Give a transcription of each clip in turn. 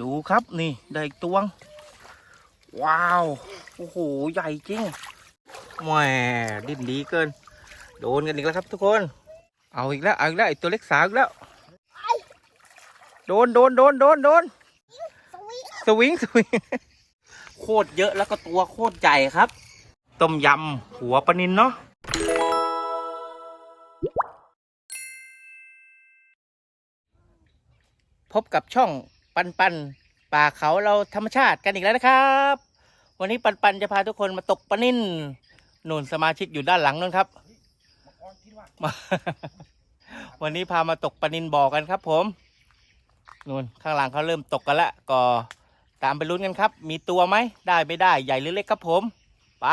ดูครับนี่ได้อีกตวง ว้าว โอ้โห ใหญ่จริงแหมดิ้นดีเกิน โดนกันอีกแล้วครับทุกคน เอาอีกแล้วเอาอีกแล้วไอตัวเล็กสาวอีกแล้ว โดนโดนโดนโดนโดนสวิงสวิงโคตรเยอะแล้วก็ตัวโคตรใหญ่ครับ ต้มยำหัวปลานินเนาะพบกับช่อง ปันปันป่าเขาเราธรรมชาติกันอีกแล้วนะครับ วันนี้ปันปันจะพาทุกคนมาตกปลานินนุ่นสมาชิกอยู่ด้านหลังนั่นครับมาวันนี้พามาตกปลานินบ่อกันครับ ผมนู่นข้างหลังเขาเริ่มตกกันละก็ตามไปลุ้นกันครับ มีตัวไหมได้ไม่ได้ใหญ่หรือเล็กครับผมไป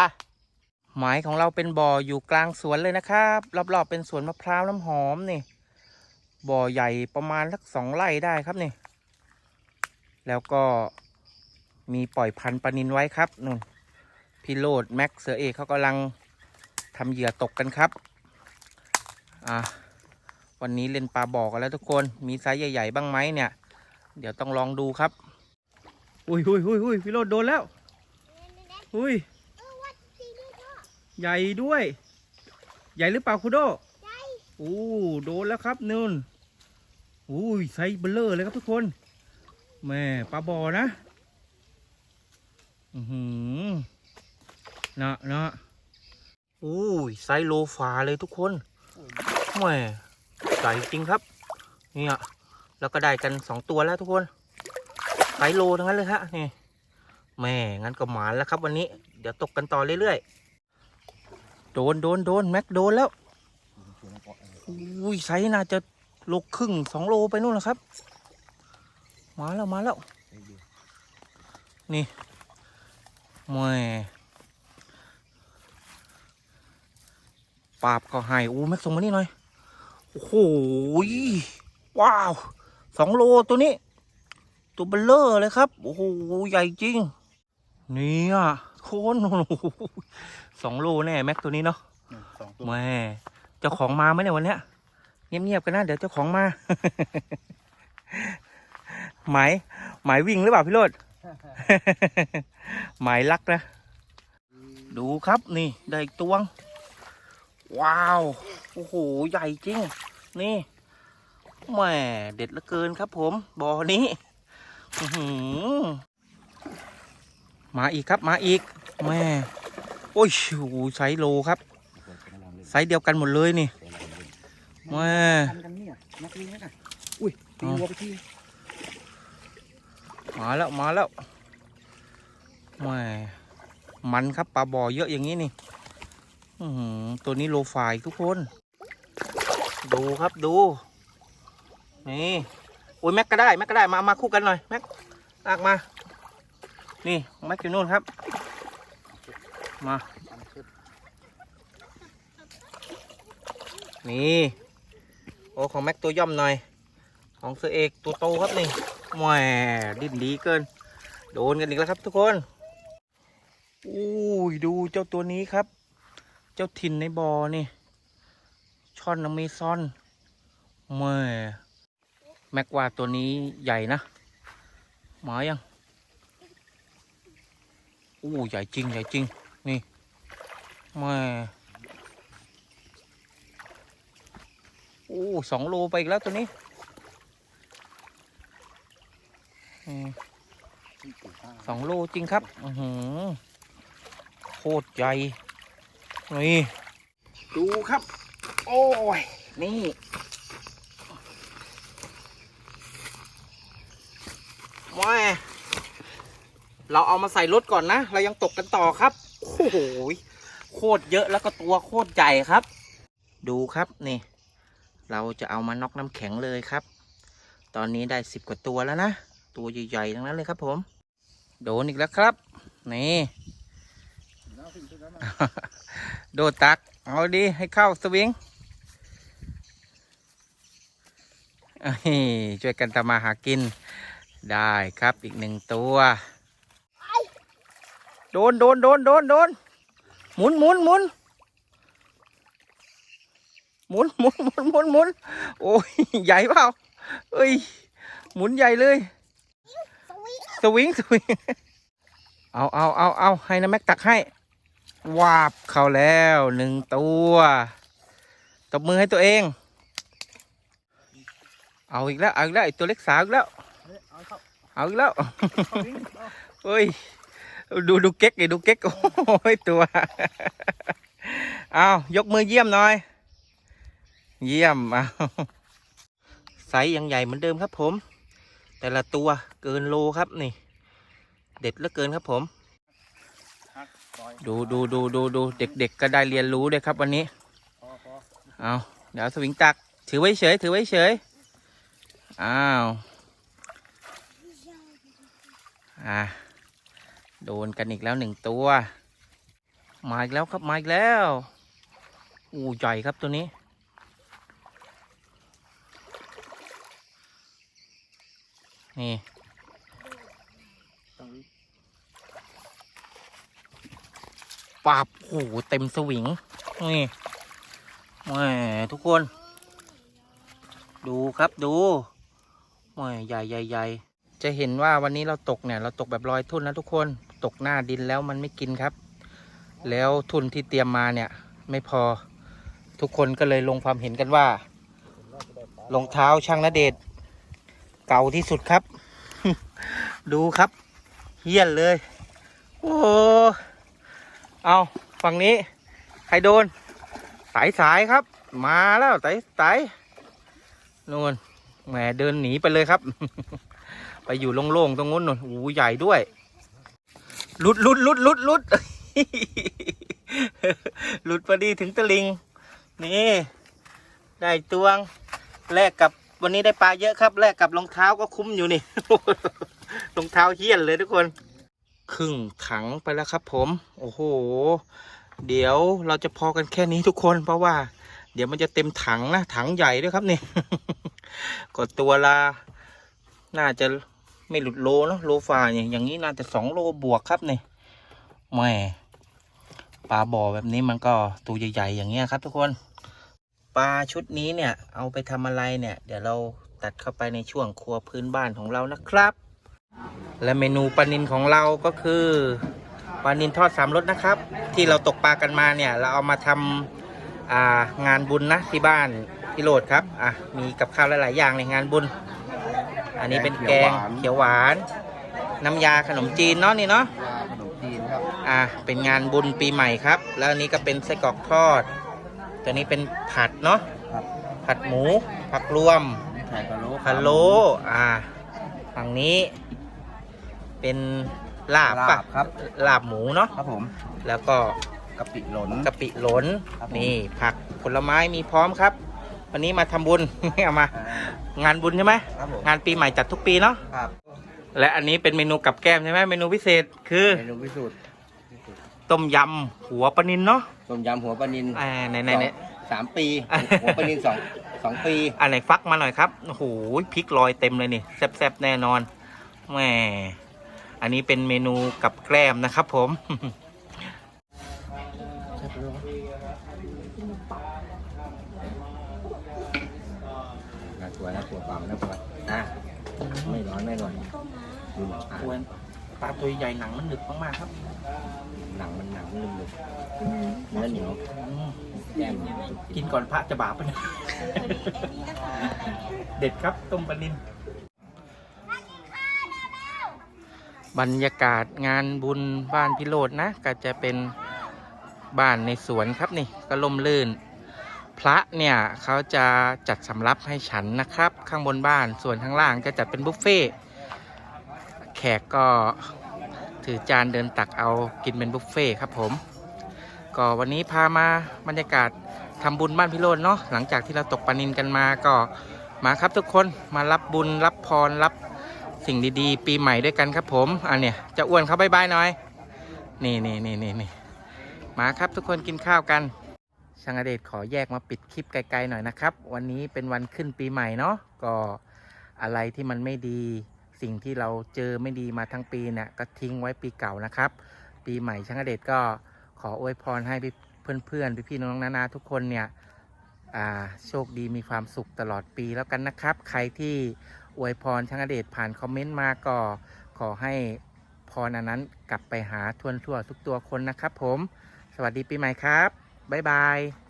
หมายของเราเป็นบ่ออยู่กลางสวนเลยนะครับรอบๆเป็นสวนมะพร้าวน้ำหอมนี่บ่อใหญ่ประมาณสักสองไร่ได้ครับนี่ แล้วก็มีปล่อยพันธุ์ปลานินไว้ครับนู่นพี่โรดแม็กเสือเอกเขากำลังทำเหยื่อตกกันครับอะวันนี้เล่นปลาบ่อกันแล้วทุกคนมีไซส์ใหญ่ ๆ บ้างไหมเนี่ย เดี๋ยวต้องลองดูครับ อุ้ยอุ้ยอุ้ยอุ้ยพี่โรดโดนแล้ว อุ้ยเออวัดจริงด้วยพ่อใหญ่ด้วย ใหญ่หรือเปล่าคุโดใจโอ้โดนแล้วครับนู่นอุ้ยไซส์เบลเลอร์เลยครับทุกคน แม่ปลาบอนะ อือหือนะนะอุ้ยไซโลฟาเลยทุกคนแม่ใหญ่จริงครับ เนี่ยแล้วก็ได้กันสองตัวแล้วทุกคนไซโลทั้งนั้นเลยฮะนี่แม่งั้นก็หมานแล้วครับวันนี้ เดี๋ยวตกกันต่อเรื่อยๆโดนโดนโดนแม็กโดนแล้วอุ้ยไซน่าจะโลครึ่งสองโลไปนู่นแล้วครับ มาแล้วมาแล้วนี่แม่ปราบก็ให้อู้แม็กส่งมานี่หน่อยโอ้โหยว้าวสองโลตัวนี้ ตัวเบลเลอร์เลยครับ โอ้โหใหญ่จริงเนี่ยโคนโอ้โหสองโลแน่แม็กตัวนี้เนาะสองตัวแม่เจ้าของมาไหมเนี่ยวันเนี้ยเงียบๆกันนะเดี๋ยวเจ้าของมา หมายหมายวิ่งหรือเปล่าพี่โรด หมายลักนะ ดูครับนี่ได้อีกตวง ว้าว โอ้โห ใหญ่จริง นี่แหม่เด็ดเหลือเกินครับผมบ่อนี้หมาอีกครับมาอีกแม่โอ้ยโอ้โหไซโลครับไซเดียวกันหมดเลยนี่แม่อุ้ยตีวัวไปที มาแล้วมาแล้วแม่มันครับปลาบ่อเยอะอย่างนี้นี่หือตัวนี้โลฟายทุกคน ดูครับดู นี่โอ้ยแม็กก็ได้แม็กก็ได้มามาคู่กันหน่อยแม็กลากมา นี่แม็กอยู่นู่นครับ มานี่โอ้ของแม็กตัวย่อมหน่อย ของเสือเอกตัวโตครับนี่ แหมดิ้นดีเกิน โดนกันอีกแล้วครับทุกคนอุ้ยดูเจ้าตัวนี้ครับ เจ้าถิ่นในบ่อนี่ช่อนอเมซอนแม่แม็กว่าตัวนี้ใหญ่นะหมายังอู้ใหญ่จริงใหญ่จริง นี่แม่อู้สองโลไปอีกแล้วตัวนี้อืม สองโลจริงครับอือหือโคตรใหญ่นี่ดูครับ โอ้ย นี่แม่เราเอามาใส่รถก่อนนะ เรายังตกกันต่อครับ โอ้โหยโคตรเยอะแล้วก็ตัวโคตรใหญ่ครับ ดูครับนี่ เราจะเอามาน็อกน้ำแข็งเลยครับ ตอนนี้ได้สิบกว่าตัวแล้วนะ ตัวใหญ่ๆทั้งนั้นเลยครับผม โดนอีกแล้วครับ นี่ โดดตัก เอาดีให้เข้าสวิงช่วยกันทำมาหากิน ได้ครับอีกหนึ่งตัว โดนโดนโดนโดนโดนหมุนหมุนหมุนหมุนหมุนหมุนหมุนหมุนโอ้ยใหญ่เปล่าเอ้ยหมุนใหญ่เลย สวิงสวิงเอาเอาเอาเอาให้นะแม็กตักให้ วาบเข้าแล้วหนึ่งตัวตบมือให้ตัวเอง เอาอีกแล้ว เอาอีกแล้วไอตัวเล็กสาวอีกแล้ว เอาอีกแล้วเข้าวิ่งเอาเฮ้ยดูดูเก๊กดิดูเก๊กโอ้ยตัว เอายกมือเยี่ยมหน่อย เยี่ยมเอาไซส์ยังใหญ่เหมือนเดิมครับผม แต่ละตัวเกินโลครับนี่ เด็ดเหลือเกินครับผม ดูดูดูดูดูเด็กๆ ก็ได้เรียนรู้ด้วยครับวันนี้เอาเดี๋ยวสวิงตัก ถือไว้เฉย ถือไว้เฉยอ้าวอะโดนกันอีกแล้วหนึ่งตัว มาอีกแล้วครับมาอีกแล้วอู้ใหญ่ครับตัวนี้ นี่ปาบโอ้เต็มสวิง นี่แหมทุกคน ดูครับดูแหมใหญ่ใหญ่ใหญ่จะเห็นว่าวันนี้เราตกเนี่ย เราตกแบบลอยทุ่นนะทุกคน ตกหน้าดินแล้วมันไม่กินครับ แล้วทุนที่เตรียมมาเนี่ย ไม่พอ ทุกคนก็เลยลงความเห็นกันว่า รองเท้าช่างนเดช เก่าที่สุดครับ ดูครับเฮี้ยนเลย โอ้ เอาฝั่งนี้ ใครโดน สายสายครับ มาแล้วสายสายนู่นแหมเดินหนีไปเลยครับ ไปอยู่โล่งๆตรงนู้นนู่นโอ้ใหญ่ด้วยลุดลุดลุดลุดลุดหลุดพอดีถึงตะลิง นี่ ได้ตวงแลกกับ วันนี้ได้ปลาเยอะครับแลกกับรองเท้าก็คุ้มอยู่นี่ รองเท้าเฮี้ยนเลยทุกคน ครึ่งถังไปแล้วครับ ผม โอ้โห เดี๋ยวเราจะพอกันแค่นี้ทุกคน เพราะว่า เดี๋ยวมันจะเต็มถังนะถังใหญ่ด้วยครับนี่ ก็ตัวละน่าจะไม่หลุดโลเนอะโลฝ่าเนี่ยอย่างนี้น่าจะสองโลบวกครับนี่แหม่ปลาบ่อแบบนี้มันก็ตัวใหญ่ๆอย่างเงี้ยครับทุกคน ปลาชุดนี้เนี่ยเอาไปทำอะไรเนี่ย เดี๋ยวเราตัดเข้าไปในช่วงครัวพื้นบ้านของเรานะครับ และเมนูปลานินของเราก็คือปลานินทอดสามรสนะครับ ที่เราตกปลากันมาเนี่ย เราเอามาทำอ่างานบุญนะที่บ้านพี่โรดครับอะมีกับข้าวหลาย ๆ อย่างในงานบุญ อันนี้เป็นแกงเขียวหวาน น้ำยาขนมจีนเนาะนี่เนาะยาขนมจีนครับอะเป็นงานบุญปีใหม่ครับ แล้วอันนี้ก็เป็นไส้กรอกทอด ตัวนี้เป็นผัดเนาะครับผัดหมูผักรวมไข่พะโล้พะโล้อ่าฝั่งนี้เป็นลาบลาปะบครับลาบหมูเนาะครับผมแล้วก็กะปิหล่นกะปิหลนครับผม นี่ผักผลไม้มีพร้อมครับ วันนี้มาทำบุญ เอามา อ่างานบุญใช่ไหมครับผมงานปีใหม่จัดทุกปีเนาะครับและอันนี้เป็นเมนูกับแก้มใช่ไหมเมนูพิเศษคือ เมนูพิสูจน์ ต้มยำหัวปลานินเนาะต้มยำหัวปลานินอ่าไหนไหนไหน สามปี หัวปลานินสองสองปีอันไหนฟักมาหน่อยครับโอ้โหพริกลอยเต็มเลยนี่แซ่บๆแน่นอนแหมอันนี้เป็นเมนูกับแกล้มนะครับผมน่ากลัวน่ากลัวเปล่าน่ากลัวอะไม่ร้อนไม่ร้อนดูหนังอะควร ปลาตัวใหญ่หนังมันหนึบมากๆครับหนังมันหนังนุ่มเลยเนื้อเหนียวอืมแก้มกินก่อนพระจะบาปปะเนี่ย เด็ดครับต้มปลานินบรรยากาศงานบุญบ้านพิโรดนะ ก็จะเป็นบ้านในสวนครับนี่ก็ล่มลื่น พระเนี่ยเขาจะจัดสำรับให้ฉันนะครับ ข้างบนบ้านส่วนข้างล่างจะจัดเป็นบุฟเฟ่ต์แข กก็ถือจานเดินตักเอากินเป็นบุฟเฟ่ครับผม ก็วันนี้พามาบรรยากาศทำบุญบ้านพิโรจน์เนาะหลังจากที่เราตกปานินกันมาก็มาครับทุกคนมารับบุญรับพรรับสิ่งดีๆ ปีใหม่ด้วยกันครับผมอันเนี่ยจะอ้วนเขาบายบายหน่อย นี่นี่นี่นี่นี่มาครับทุกคนกินข้าวกันช่างอเดชขอแยกมาปิดคลิปไกลๆหน่อยนะครับ วันนี้เป็นวันขึ้นปีใหม่เนาะก็อะไรที่มันไม่ดี สิ่งที่เราเจอไม่ดีมาทั้งปีเนี่ยก็ทิ้งไว้ปีเก่านะครับ ปีใหม่ช่างเดชก็ขออวยพรให้พี่เพื่อนๆพี่ๆน้องๆนานาทุกคนเนี่ยโชคดีมีความสุขตลอดปีแล้วกันนะครับ ใครที่อวยพรช่างเดชผ่านคอมเมนต์มาก็ขอให้พรอันนั้นกลับไปหาทวนทั่วทุกตัวคนนะครับผม สวัสดีปีใหม่ครับ บ๊ายบาย